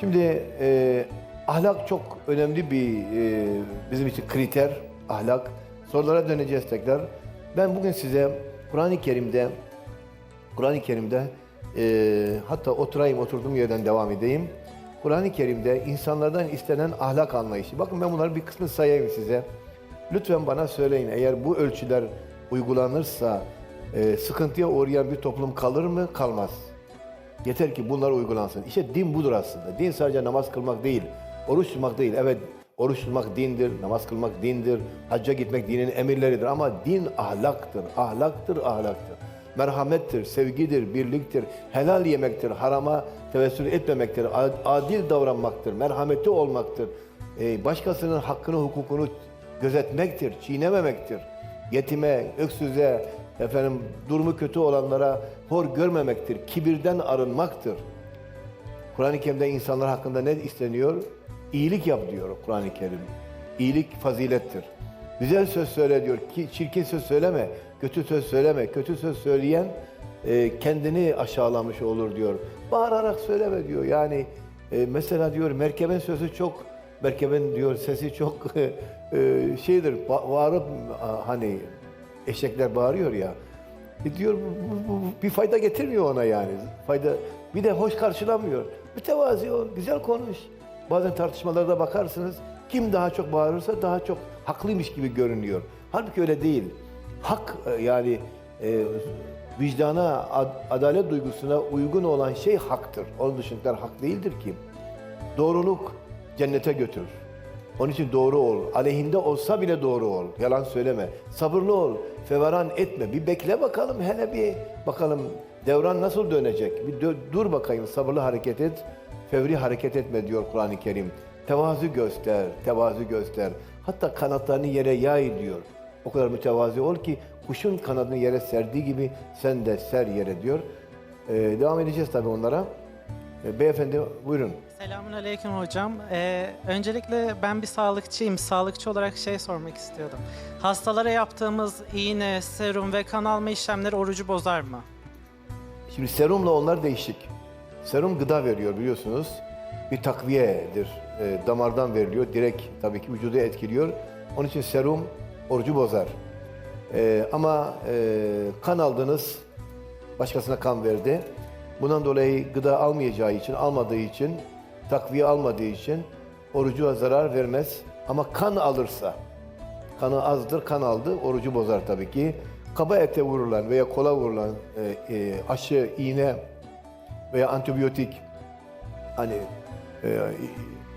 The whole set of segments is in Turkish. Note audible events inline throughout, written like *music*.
Şimdi e, ahlak çok önemli bir e, bizim için kriter, ahlak. Sorulara döneceğiz tekrar. Ben bugün size Kur'an-ı Kerim'de, Kur'an-ı Kerim'de e, hatta oturayım oturduğum yerden devam edeyim. Kur'an-ı Kerim'de insanlardan istenen ahlak anlayışı. Bakın ben bunları bir kısmını sayayım size. Lütfen bana söyleyin eğer bu ölçüler uygulanırsa e, sıkıntıya uğrayan bir toplum kalır mı? Kalmaz. Yeter ki bunlar uygulansın. İşte din budur aslında. Din sadece namaz kılmak değil, oruç tutmak değil. Evet, oruç tutmak dindir, namaz kılmak dindir, hacca gitmek dinin emirleridir. Ama din ahlaktır, ahlaktır, ahlaktır. Merhamettir, sevgidir, birliktir, helal yemektir, harama tevessül etmemektir, ad- adil davranmaktır, merhametli olmaktır. Ee, başkasının hakkını, hukukunu gözetmektir, çiğnememektir. Yetime, öksüze, efendim durumu kötü olanlara hor görmemektir, kibirden arınmaktır. Kur'an-ı Kerim'de insanlar hakkında ne isteniyor? İyilik yap diyor Kur'an-ı Kerim. İyilik fazilettir. Güzel söz söyle diyor ki çirkin söz söyleme, kötü söz söyleme. Kötü söz söyleyen e, kendini aşağılamış olur diyor. Bağırarak söyleme diyor. Yani e, mesela diyor merkebin sözü çok, merkebin diyor sesi çok *laughs* e, şeydir. Ba- bağırıp hani eşekler bağırıyor ya. E diyor bu, bu- bu bir fayda getirmiyor ona yani. Fayda bir de hoş karşılamıyor. Mütevazi ol, güzel konuş. Bazen tartışmalarda bakarsınız kim daha çok bağırırsa daha çok haklıymış gibi görünüyor. Halbuki öyle değil. Hak e, yani e, vicdana, ad- adalet duygusuna uygun olan şey haktır. Onun dışındakiler hak değildir ki. Doğruluk cennete götürür. Onun için doğru ol. Aleyhinde olsa bile doğru ol. Yalan söyleme. Sabırlı ol. Feveran etme. Bir bekle bakalım hele bir bakalım devran nasıl dönecek. Bir dur bakayım sabırlı hareket et. Fevri hareket etme diyor Kur'an-ı Kerim. Tevazu göster, tevazu göster. Hatta kanatlarını yere yay diyor. O kadar mütevazi ol ki kuşun kanadını yere serdiği gibi sen de ser yere diyor. Ee, devam edeceğiz tabii onlara. Ee, beyefendi buyurun. Selamun Aleyküm hocam. Ee, öncelikle ben bir sağlıkçıyım. Sağlıkçı olarak şey sormak istiyordum. Hastalara yaptığımız iğne, serum ve kan alma işlemleri orucu bozar mı? Şimdi serumla onlar değişik. Serum gıda veriyor biliyorsunuz. Bir takviyedir. E, damardan veriliyor. Direkt tabii ki vücudu etkiliyor. Onun için serum orucu bozar. E, ama e, kan aldınız, başkasına kan verdi. Bundan dolayı gıda almayacağı için, almadığı için, takviye almadığı için orucu zarar vermez. Ama kan alırsa, kanı azdır, kan aldı, orucu bozar tabii ki. Kaba ete vurulan veya kola vurulan e, e, aşı, iğne veya antibiyotik hani e,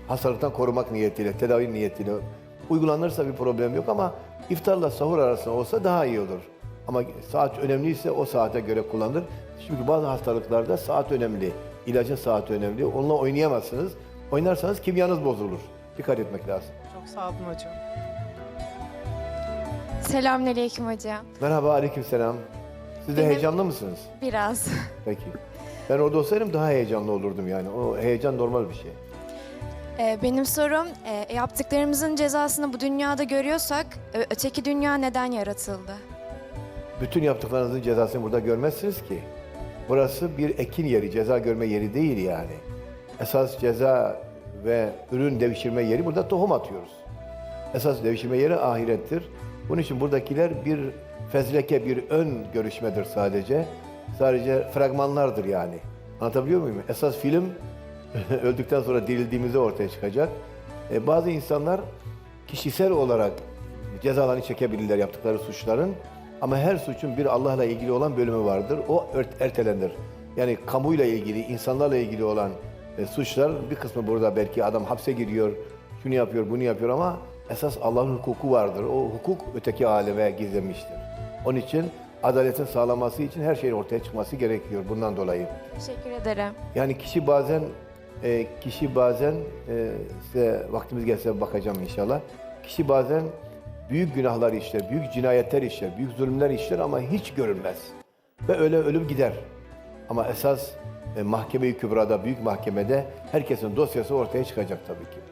hastalıktan korumak niyetiyle, tedavi niyetiyle uygulanırsa bir problem yok ama iftarla sahur arasında olsa daha iyi olur. Ama saat önemliyse o saate göre kullanılır. Çünkü bazı hastalıklarda saat önemli, ilacın saati önemli. Onunla oynayamazsınız. Oynarsanız kimyanız bozulur. Dikkat etmek lazım. Çok sağ olun hocam. Selamünaleyküm hocam. Merhaba, aleykümselam. Siz de Benim- heyecanlı mısınız? Biraz. *laughs* Peki. Ben orada olsaydım daha heyecanlı olurdum yani. O heyecan normal bir şey. Ee, benim sorum, e, yaptıklarımızın cezasını bu dünyada görüyorsak, öteki dünya neden yaratıldı? Bütün yaptıklarınızın cezasını burada görmezsiniz ki. Burası bir ekin yeri, ceza görme yeri değil yani. Esas ceza ve ürün devşirme yeri burada tohum atıyoruz. Esas devşirme yeri ahirettir. Bunun için buradakiler bir fezleke, bir ön görüşmedir sadece. Sadece fragmanlardır yani. Anlatabiliyor muyum? Esas film *laughs* öldükten sonra dirildiğimizde ortaya çıkacak. E, bazı insanlar kişisel olarak cezalarını çekebilirler yaptıkları suçların. Ama her suçun bir Allah'la ilgili olan bölümü vardır. O ert- ertelenir. Yani kamuyla ilgili, insanlarla ilgili olan e, suçlar bir kısmı burada belki adam hapse giriyor, şunu yapıyor, bunu yapıyor ama esas Allah'ın hukuku vardır. O hukuk öteki aleme gizlenmiştir. Onun için adaletin sağlanması için her şeyin ortaya çıkması gerekiyor bundan dolayı. Teşekkür ederim. Yani kişi bazen e, kişi bazen e, size vaktimiz gelse bakacağım inşallah. Kişi bazen büyük günahlar işler, büyük cinayetler işler, büyük zulümler işler ama hiç görülmez. Ve öyle ölüp gider. Ama esas e, mahkeme-i kübrada, büyük mahkemede herkesin dosyası ortaya çıkacak tabii ki.